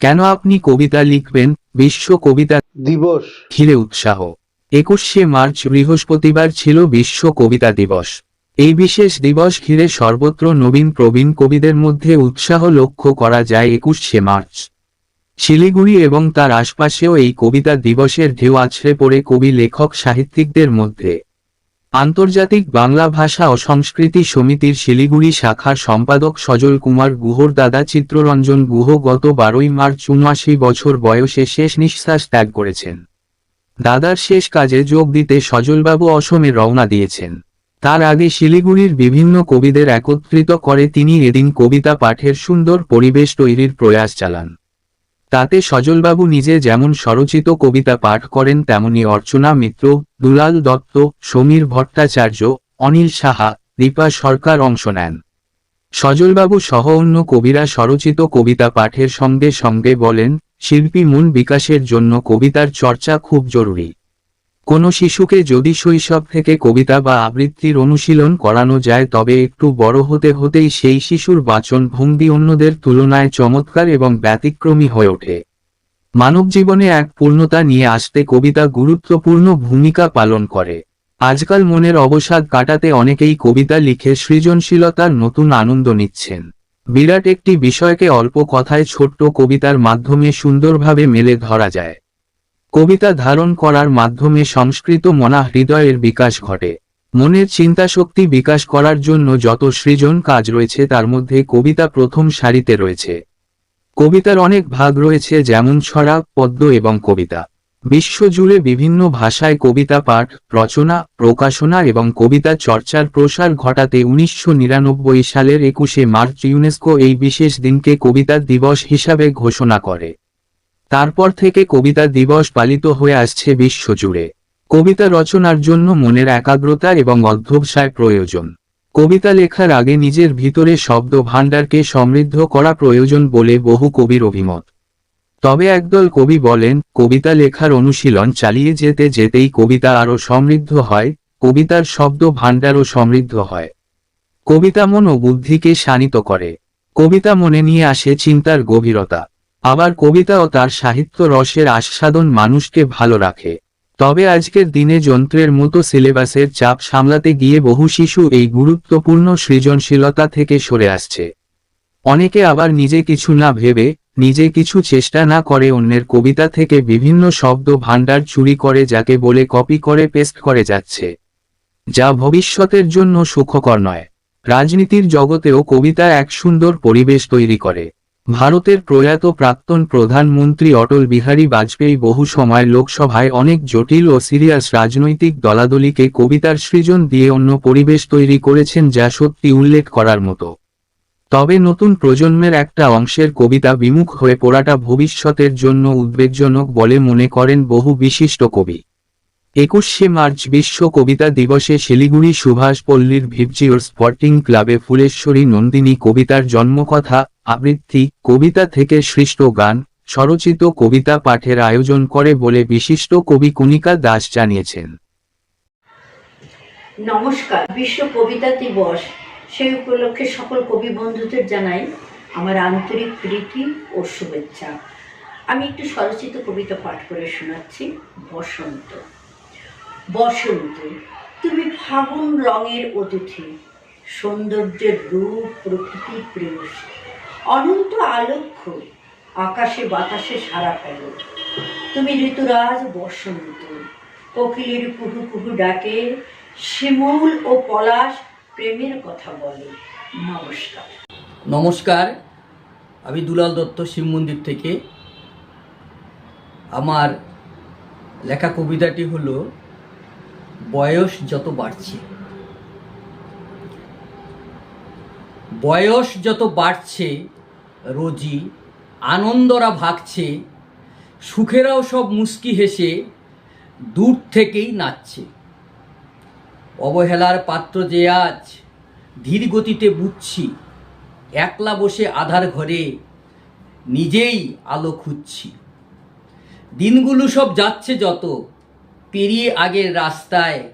কেন আপনি কবিতা লিখবেন? বিশ্ব কবিতা দিবস। ঘিরে উৎসাহ। একুশে মার্চ বৃহস্পতিবার ছিল বিশ্ব কবিতা দিবস। এই বিশেষ দিবস ঘিরে সর্বত্র নবীন প্রবীণ কবিদের মধ্যে উৎসাহ লক্ষ্য করা যায় একুশে মার্চ। শিলিগুড়ি এবং তার আশপাশেও এই কবিতা দিবসের ঢেউ আছড়ে পড়ে কবি লেখক সাহিত্যিকদের মধ্যে। আন্তর্জাতিক বাংলা ভাষা ও সংস্কৃতি সমিতির শিলিগুড়ি শাখার সম্পাদক সজল কুমার গুহর দাদা চিত্ররঞ্জন গুহ গত বারোই মার্চ উনআশি বছর বয়সে শেষ নিঃশ্বাস ত্যাগ করেছেন। দাদার শেষ কাজে যোগ দিতে সজলবাবু অসমে রওনা দিয়েছেন। তার আগে শিলিগুড়ির বিভিন্ন কবিদের একত্রিত করে তিনি এদিন কবিতা পাঠের সুন্দর পরিবেশ তৈরির প্রয়াস চালান। তাতে সজলবাবু নিজে যেমন স্বরচিত কবিতা পাঠ করেন, তেমনি অর্চনা মিত্র, দুলাল দত্ত, সমীর ভট্টাচার্য, অনিল সাহা, দীপা সরকার অংশ নেন। সজলবাবু সহ অন্য কবিরা স্বরচিত কবিতা পাঠের সঙ্গে সঙ্গে বলেন, শিল্পী মন বিকাশের জন্য কবিতার চর্চা খুব জরুরি। কোনো শিশুকে যদি শৈশব থেকে কবিতা বা আবৃত্তির অনুশীলন করানো যায়, তবে একটু বড় হতে হতেই সেই শিশুর বাচন ভঙ্গি অন্যদের তুলনায় চমৎকার এবং ব্যতিক্রমী হয়ে ওঠে। মানব জীবনে এক পূর্ণতা নিয়ে আসতে কবিতা গুরুত্বপূর্ণ ভূমিকা পালন করে। আজকাল মনের অবসাদ কাটাতে অনেকেই কবিতা লিখে সৃজনশীলতার নতুন আনন্দ নিচ্ছেন। বিরাট একটি বিষয়কে অল্প কথায় ছোট্ট কবিতার মাধ্যমে সুন্দরভাবে মেলে ধরা যায়। কবিতা ধারণ করার মাধ্যমে সংস্কৃত মনা হৃদয়ের বিকাশ ঘটে। মনের চিন্তাশক্তি বিকাশ করার জন্য যত সৃজন কাজ রয়েছে তার মধ্যে কবিতা প্রথম সারিতে রয়েছে। কবিতার অনেক ভাগ রয়েছে যেমন ছড়া, পদ্য এবং কবিতা। বিশ্বজুড়ে বিভিন্ন ভাষায় কবিতা পাঠ, রচনা, প্রকাশনা এবং কবিতা চর্চার প্রসার ঘটাতে উনিশশো নিরানব্বই সালের একুশে মার্চ ইউনেস্কো এই বিশেষ দিনকে কবিতা দিবস হিসাবে ঘোষণা করে। তারপর থেকে কবিতা দিবস পালিত হয়ে আসছে বিশ্বজুড়ে। কবিতা রচনার জন্য মনের একাগ্রতা এবং অধ্যবসায় প্রয়োজন। কবিতা লেখার আগে নিজের ভিতরে শব্দ ভাণ্ডারকে সমৃদ্ধ করা প্রয়োজন বলে বহু কবির অভিমত। তবে একদল কবি বলেন, কবিতা লেখার অনুশীলন চালিয়ে যেতে যেতেই কবিতা আরও সমৃদ্ধ হয়, কবিতার শব্দ ভাণ্ডারও সমৃদ্ধ হয়। কবিতা মন ও বুদ্ধিকে শানিত করে। কবিতা মনে নিয়ে আসে চিন্তার গভীরতা। আবার কবিতা ও তার সাহিত্য রসের আস্বাদন মানুষকে ভালো রাখে। তবে আজকের দিনে যন্ত্রের মতো সিলেবাসের চাপ সামলাতে গিয়ে বহু শিশু এই গুরুত্বপূর্ণ সৃজনশীলতা থেকে সরে আসছে। অনেকে আবার নিজে কিছু না ভেবে, নিজে কিছু চেষ্টা না করে অন্যের কবিতা থেকে বিভিন্ন শব্দ ভাণ্ডার চুরি করে যাকে বলে কপি করে পেস্ট করে যাচ্ছে। যা ভবিষ্যতের জন্য সুখকর নয়। রাজনীতির জগতেও কবিতা এক সুন্দর পরিবেশ তৈরি করে। ভারতের প্রয়াত প্রাক্তন প্রধানমন্ত্রী অটল বিহারী বাজপেয়ী বহু সময় লোকসভায় অনেক জটিল ও সিরিয়াস রাজনৈতিক দলাদলিকে কবিতার সৃজন দিয়ে অন্য পরিবেশ তৈরি করেছেন যা সত্যি উল্লেখ করার মতো। তবে নতুন প্রজন্মের একটা অংশের কবিতা বিমুখ হয়ে পড়াটা ভবিষ্যতের জন্য উদ্বেগজনক বলে মনে করেন বহু বিশিষ্ট কবি। একুশে মার্চ বিশ্ব কবিতা দিবসে শিলিগুড়ি সুভাষ পল্লীর ভিপজিওর স্পোর্টিং ক্লাবে ফুলেশ্বরী নন্দিনী কবিতার জন্মকথা আবৃত্তি, কবিতা থেকে সৃষ্ট গান, স্বরচিত কবিতা পাঠের আয়োজন করে বলে বিশিষ্ট কবি কণিকা দাস জানিয়েছেন। নমস্কার, বিশ্ব কবিতা দিবস, সেই উপলক্ষে সকল কবি বন্ধুদের জানাই আমার আন্তরিক প্রীতি ও শুভেচ্ছা। আমি একটু স্বরচিত কবিতা পাঠ করে শোনাচ্ছি, বসন্ত। বসন্ত, তুমি ফাগুন রঙের অতিথি, সৌন্দর্যের রূপ প্রকৃতি প্রেয়স অনন্ত আলক্ষ আকাশে বাতাসে সারা ফেল। তুমি ঋতুরাজ বসন্ত, কোকিলের কুহু কুহু ডাকে, শিমুল ও পলাশ প্রেমের কথা বলে। নমস্কার। নমস্কার। আমি দুলাল দত্ত শিব মন্দির থেকে। আমার লেখা কবিতাটি হলো, বয়স যত বাড়ছে। বয়স যত বাড়ছে রোজি, আনন্দরা ভাগছে, সুখেরাও সব মুস্কি হেসে দূর থেকেই নাচছে। অবহেলার পাত্র যে আজ, ধীর গতিতে বুঝছি, একলা বসে আধার ঘরে নিজেই আলো খুঁজছি। দিনগুলো সব যাচ্ছে যত, পেরিয়ে আগের রাস্তায়,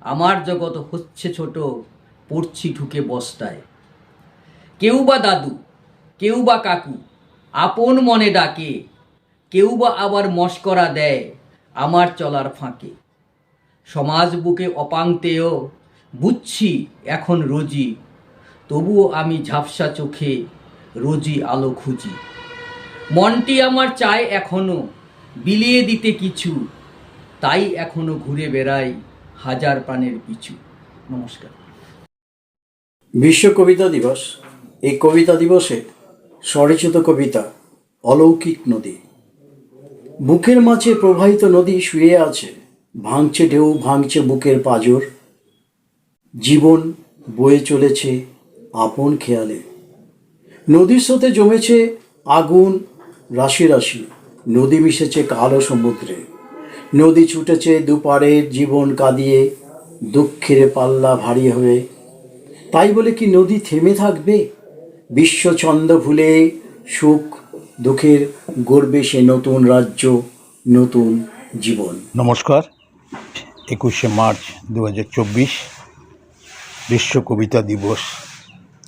আমার জগৎ হচ্ছে ছোট, পড়ছি ঢুকে বস্তায়। কেউ বা দাদু কেউ বা কাকু, আপন মনে ডাকে, কেউ বা আবার মস্করা দেয় আমার চলার ফাঁকে। সমাজ বুকে অপাংতেয় বুঝছি এখন রোজি, তবুও আমি ঝাপসা চোখে রোজি আলো খুঁজি। মনটি আমার চায় এখনও বিলিয়ে দিতে কিছু, তাই এখনও ঘুরে বেড়াই হাজার প্রাণের পিছু। নমস্কার। বিশ্ব কবিতা দিবস, এই কবিতা দিবসে স্বরচিত কবিতা, অলৌকিক নদী। বুকের মাঝে প্রবাহিত নদী শুয়ে আছে, ভাঙছে ঢেউ, ভাঙছে বুকের পাজর। জীবন বয়ে চলেছে আপন খেয়ালে। নদীর স্রোতে জমেছে আগুন, রাশি রাশি। নদী মিশেছে কালো সমুদ্রে। নদী ছুটেছে দুপারের জীবন কাঁদিয়ে, দুঃখের পাল্লা ভারী হয়ে। তাই বলে কি নদী থেমে থাকবে? বিশ্ব ছন্দ ভুলে সুখ দুঃখের গর্বে সে নতুন রাজ্য, নতুন জীবন। নমস্কার। একুশে মার্চ দু বিশ্ব কবিতা দিবস।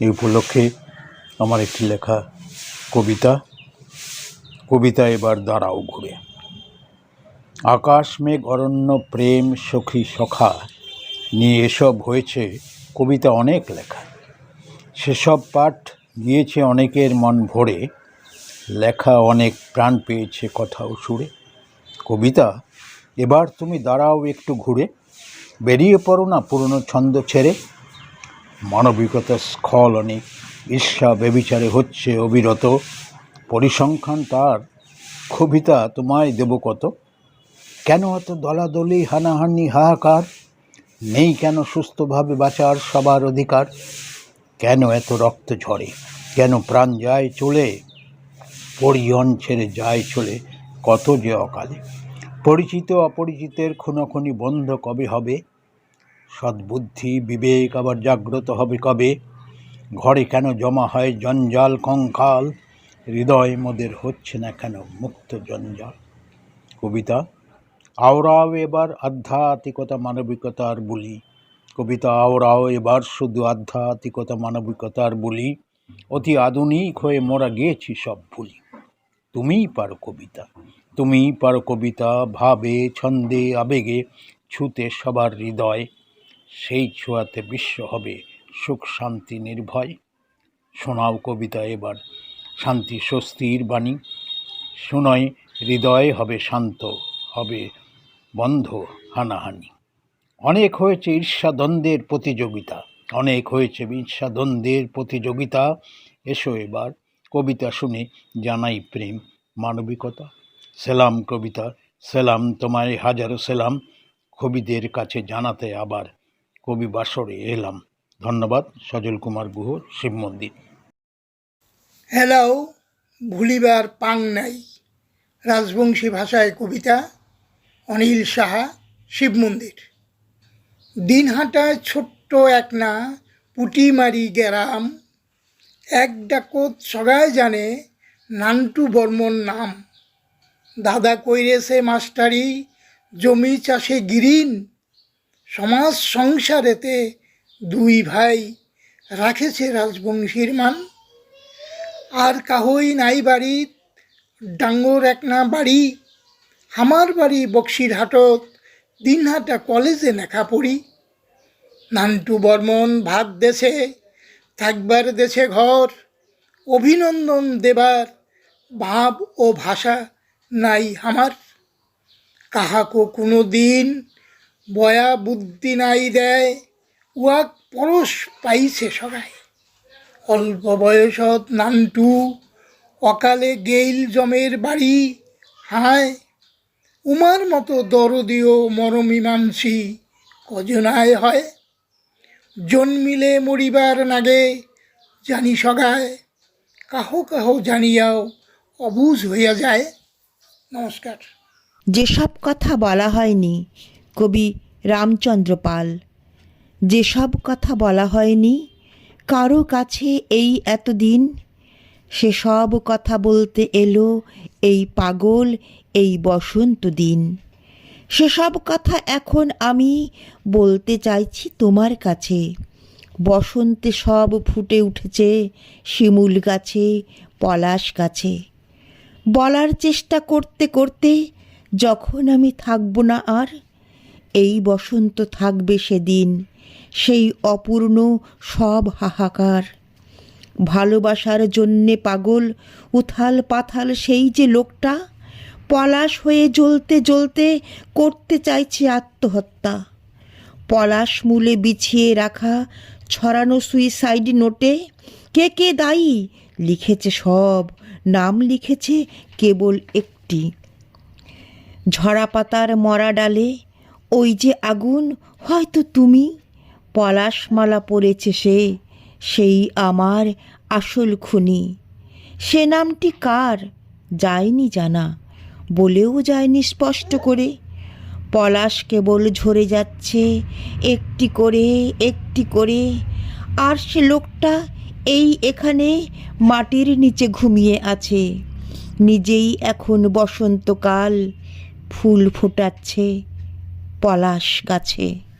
এই উপলক্ষে আমার একটি লেখা কবিতা। কবিতা এবার দাঁড়াও ঘুরে। আকাশ, মেঘ, অরণ্য, প্রেম, সখী, সখা নিয়ে এসব হয়েছে। কবিতা অনেক লেখা। সেসব পাঠ গিয়েছে অনেকের মন ভরে, লেখা অনেক প্রাণ পেয়েছে কথাও সুরে। কবিতা, এবার তুমি দাঁড়াও একটু ঘুরে, বেরিয়ে পড়ো না পুরনো ছন্দ ছেড়ে। মানবিকতার স্খল অনেক, ঈর্ষা বেবিচারে হচ্ছে অবিরত। পরিসংখ্যান তার কবিতা তোমায় দেব কত? কেন এত দলাদলি, হানাহানি, হাহাকার? নেই কেন সুস্থভাবে বাঁচার সবার অধিকার? কেন এত রক্ত ঝরে? কেন প্রাণ যায় চলে? পরিয়ন ছেড়ে যায় চলে, কত যে অকালে। পরিচিত অপরিচিতের খুনোখুনি বন্ধ কবে হবে? সদ্বুদ্ধি, বিবেক আবার জাগ্রত হবে কবে? ঘরে কেন জমা হয় জঞ্জাল, কঙ্কাল? হৃদয় মোদের হচ্ছে না কেন মুক্ত জঞ্জাল? কবিতা আওরাও এবার আধ্যাত্মিকতা মানবিকতার বলি। কবিতা আওরাও এবার শুধু আধ্যাত্মিকতা মানবিকতার বলি। অতি আধুনিক হয়ে মোরা গিয়েছি সব ভুলি। তুমিই পারো কবিতা, তুমিই পারো কবিতা, ভাবে, ছন্দে, আবেগে ছুতে সবার হৃদয়, সেই ছোঁয়াতে বিশ্ব হবে সুখ, শান্তি, নির্ভয়। শোনাও কবিতা এবার, শান্তি, স্বস্তির বাণী। শুনয়, হৃদয় হবে শান্ত, হবে বন্ধ হানাহানি। অনেক হয়েছে ঈর্ষা দ্বন্দ্বের প্রতিযোগিতা অনেক হয়েছে। ঈর্ষাদ্বন্দ্বের প্রতিযোগিতা। এসো এবার কবিতা শুনে জানাই প্রেম, মানবিকতা। সেলাম কবিতা, সেলাম তোমায় হাজারো সেলাম, কবিদের কাছে জানাতে আবার কবি বাসরে এলাম। ধন্যবাদ, সজল কুমার গুহ, শিব মন্দির। হ্যালো ভুলিবার পাং নাই। রাজবংশী ভাষায় কবিতা, অনিল সাহা, শিব মন্দির। দিনহাটায় ছোট্ট এক না পুটিমারি গ্রাম। এক ডাকত সগায় জানে নান্টু বর্মন নাম। দাদা কইরেছে মাস্টারি, জমি চাষে গিরিন। সমাজ সংসারেতে দুই ভাই রাখেছে রাজবংশীর মান। আর কাহই নাই বাড়ি ডাঙ্গর এক না বাড়ি। আমার বাড়ি বক্সিরহাটত দিনহাটা কলেজে লেখা পড়ি নান্টু বর্মন ভাত দেশে, থাকবার দেশে ঘর, অভিনন্দন দেবার ভাব ও ভাষা নাই আমার। কাহাকো কোনো দিন বয়া বুদ্ধি নাই দেয় উয়াক পরশ পাইছে সবাই অল্প বয়সত নান্টু অকালে গেইল জমের বাড়ি হায়, উমার মতো দরদীয় মরমীমাংসী কজনায় হয়। জন্মিলে মরিবার নাগে জানি সগায়। কাহ কাহ জানিয়াও অবুজ হইয়া যায়। নমস্কার। যেসব কথা বলা হয়নি, কবি রামচন্দ্র পাল। যেসব কথা বলা হয়নি, কারও কাছে এই এতদিন? সেসব কথা বলতে এলো এই পাগল, এই বসন্ত দিন। সেসব কথা এখন আমি বলতে চাইছি তোমার কাছে। বসন্তে সব ফুটে উঠেছে শিমুল গাছে, পলাশ গাছে। বলার চেষ্টা করতে করতে যখন আমি থাকব না আর, এই বসন্ত থাকবে সেদিন, সেই অপূর্ণ সব হাহাকার। ভালোবাসার জন্যে পাগল উথাল পাথাল সেই যে লোকটা পলাশ হয়ে জ্বলতে জ্বলতে করতে চাইছে আত্মহত্যা। পলাশ মূলে বিছিয়ে রাখা ছড়ানো সুইসাইড নোটে কে কে দায়ী লিখেছে সব, নাম লিখেছে কেবল একটি। ঝরা পাতার মরা ডালে, ওই যে আগুন, হয়তো তুমি। পলাশমালা পড়েছে সে, সেই আমার আসল খুনি। সে নামটি কার, যায়নি জানা। বলেও যায়নি স্পষ্ট করে। পলাশ কেবল ঝরে যাচ্ছে, একটি করে একটি করে। আর সে লোকটা এই এখানে মাটির নিচে ঘুমিয়ে আছে। নিজেই এখন বসন্তকাল, ফুল ফোটাচ্ছে পলাশ গাছে।